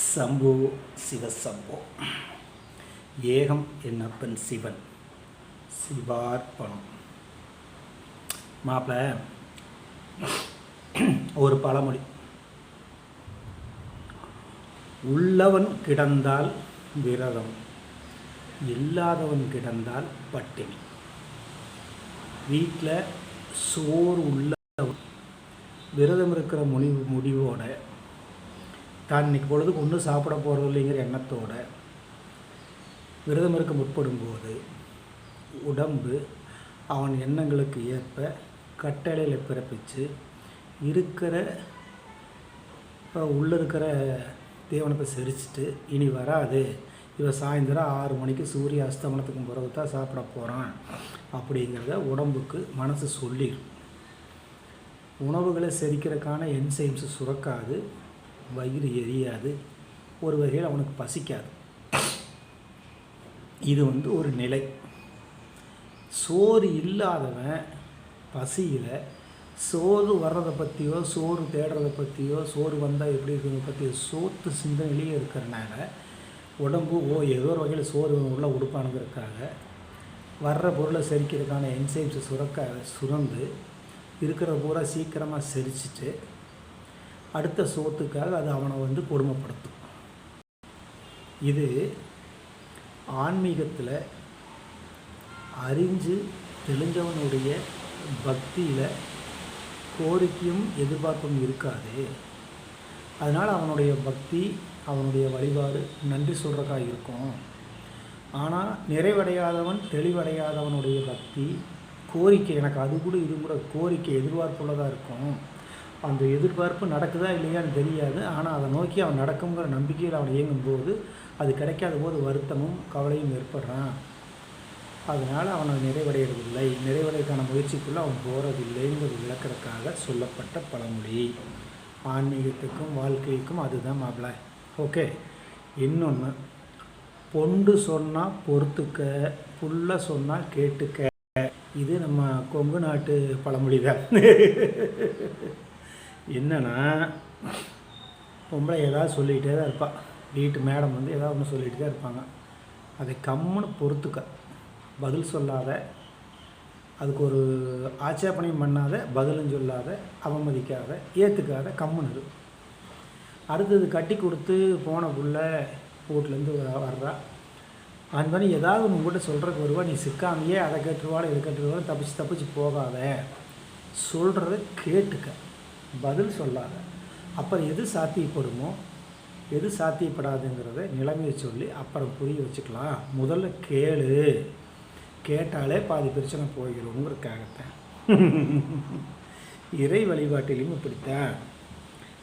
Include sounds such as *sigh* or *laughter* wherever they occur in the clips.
சம்போ சிவசம்போ ஏகம் என்னப்பன் சிவன்? சிவார்ப்பணம். மாப்பிள்ள ஒரு பழமொழி. உள்ளவன் கிடந்தால் விரதம் இல்லாதவன் கிடந்தால் பட்டினி. வீட்டில் சோறு உள்ளவன் விரதம் இருக்கிற முடிவு முடிவோட தான் இன்னைக்கு பொழுதுக்கு ஒன்றும் சாப்பிட போகிறது இல்லைங்கிற எண்ணத்தோட விரதம் இருக்க முற்படும்போது உடம்பு அவன் எண்ணங்களுக்கு ஏற்ப கட்டளையில் பிறப்பித்து இருக்கிற உள்ளே இருக்கிற தீவனத்தை செரிச்சிட்டு இனி வராது. இவன் சாயந்தரம் ஆறு மணிக்கு சூரிய அஸ்தமனத்துக்கு பிறகு தான் சாப்பிட போகிறான் அப்படிங்கிறத உடம்புக்கு மனசு சொல்லிடும் உணவுகளை செரிக்கிறதுக்கான என்சைம்ஸ் சுரக்காது வயிறு எரியாது ஒரு வகையில் அவனுக்கு பசிக்காது. இது வந்து ஒரு நிலை. சோறு இல்லாதவன் பசியில் சோறு வர்றதை பற்றியோ சோறு தேடுறதை பற்றியோ சோறு வந்தால் எப்படி இருக்கிறத பற்றியோ சோத்து சிந்தனையிலேயே இருக்கிறனால உடம்பு ஓ ஏதோ ஒரு வகையில் சோறு உள்ள உடுப்பானுங்கிறதுக்காக வர்ற பொருளை செரிக்கிறதுக்கான என்சைம்ஸை சுரக்க சுரந்து இருக்கிற பூரா சீக்கிரமாக செரிச்சிட்டு அடுத்த சோத்துக்காக அது அவனை வந்து கொடுமைப்படுத்தும். இது ஆன்மீகத்தில் அறிஞ்சு தெளிஞ்சவனுடைய பக்தியில் கோரிக்கையும் எதிர்பார்ப்பும் இருக்காது. அதனால் அவனுடைய பக்தி அவனுடைய வழிபாடு நன்றி சொல்கிறக்கா இருக்கும். ஆனால் நிறைவடையாதவன் தெளிவடையாதவனுடைய பக்தி கோரிக்கை எனக்கு அது கூட இது கூட கோரிக்கை எதிர்பார்ப்புள்ளதாக இருக்கும் அந்த எதிர்பார்ப்பு நடக்குதா இல்லையான்னு தெரியாது. ஆனால் அதை நோக்கி அவன் நடக்குங்கிற நம்பிக்கையில் அவன் இயங்கும்போது அது கிடைக்காத போது வருத்தமும் கவலையும் ஏற்படுறான். அதனால் அவனை நிறைவடைகிறதில்லை நிறைவடைக்கான முயற்சிக்குள்ளே அவன் போகிறதில்லைங்கிறது விளக்கிறதுக்காக சொல்லப்பட்ட பழமொழி. ஆன்மீகத்துக்கும் வாழ்க்கைக்கும் அதுதான் மாப்பிள்ள ஓகே. இன்னொன்று பொண்டு சொன்னால் பொறுத்துக்க புள்ள சொன்னால் கேட்டுக்க. இது நம்ம கொங்கு நாட்டு பழமொழி தான். என்னன்னா பொம்பளை ஏதாவது சொல்லிகிட்டே தான் இருப்பாள் வீட்டு மேடம் வந்து ஏதாவது ஒன்று சொல்லிகிட்டு தான் இருப்பாங்க. அதை கம்முன்னு பொறுத்துக்க. பதில் சொல்லாத அதுக்கு ஒரு ஆட்சேபனையும் பண்ணாத பதிலும் சொல்லாத அவமதிக்காத ஏற்றுக்காத கம்முன்னு அடுத்தது கட்டி கொடுத்து போன புள்ள வீட்டிலேருந்து வர்றா. அந்த மாதிரி ஏதாவது ஒன்று உங்கள்கிட்ட சொல்கிறதுக்கு வருவா நீ சிக்காமையே அதை கேட்டுருவாள் இதை கேட்டுருவாள் தப்பிச்சு தப்பிச்சு போகாத. சொல்கிறத கேட்டுக்க. பதில் சொல்லாத. அப்புறம் எது சாத்தியப்படுமோ எது சாத்தியப்படாதுங்கிறத நிலைமையை சொல்லி அப்புறம் புரிய வச்சுக்கலாம். முதல்ல கேளு. கேட்டாலே பாதி பிரச்சனை போயிடும்ங்கிறதுக்காகத்தான் *laughs* இறை வழிபாட்டிலையும் இப்படித்தான்.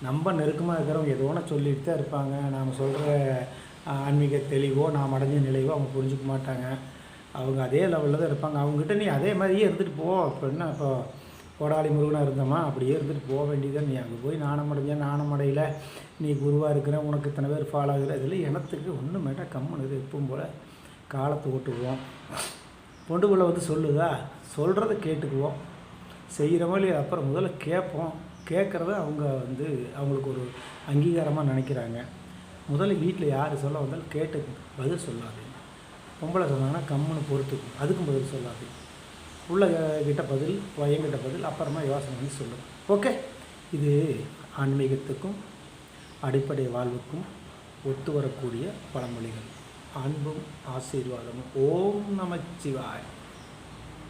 நம்ம நெருக்கமாக இருக்கிறவங்க எதோ ஒன்று சொல்லிட்டு தான் இருப்பாங்க. நாம் சொல்கிற ஆன்மீக தெளிவோ நாம் அடைஞ்ச நிலைவோ அவங்க புரிஞ்சுக்க மாட்டாங்க. அவங்க அதே லெவலில் தான் இருப்பாங்க. அவங்ககிட்ட நீ அதே மாதிரியே இருந்துட்டு போ. இப்போ என்ன இப்போ கோடாளி முருகனாக இருந்தோமா அப்படியே இருந்துட்டு போக வேண்டியதான் நீ அங்கே போய் நாணம் நாணமடையில் நாணம் அடையில. நீ குருவாக இருக்கிற உனக்கு இத்தனை பேர் ஃபாலோ ஆகுற இதில் இனத்துக்கு ஒன்றும் மேட்டா கம்முனுது எப்பவும் போல் காலத்தை ஓட்டுவோம். பொண்டுக்குள்ளே வந்து சொல்லுதா? சொல்கிறத கேட்டுக்குவோம். செய்கிறவோ இல்லையா அப்புறம் முதல்ல கேட்போம். கேட்குறத அவங்க வந்து அவங்களுக்கு ஒரு அங்கீகாரமாக நினைக்கிறாங்க. முதல்ல வீட்டில் யார் சொல்ல வந்தாலும் கேட்டு பதில் சொல்லாது பொம்பளை சொன்னாங்கன்னா கம்முன்னு பொறுத்துக்கும் அதுக்கும் பதில் சொல்லாது உள்ள கிட்ட பதில் பையன்கிட்ட பதில் அப்புறமா யோசனை பண்ணி சொல்லுங்கள் ஓகே? இது ஆன்மீகத்துக்கும் அடிப்படை வாழ்வுக்கும் ஒத்து வரக்கூடிய பழமொழிகள். அன்பும் ஆசீர்வாதமும். ஓம் நமச்சிவாய்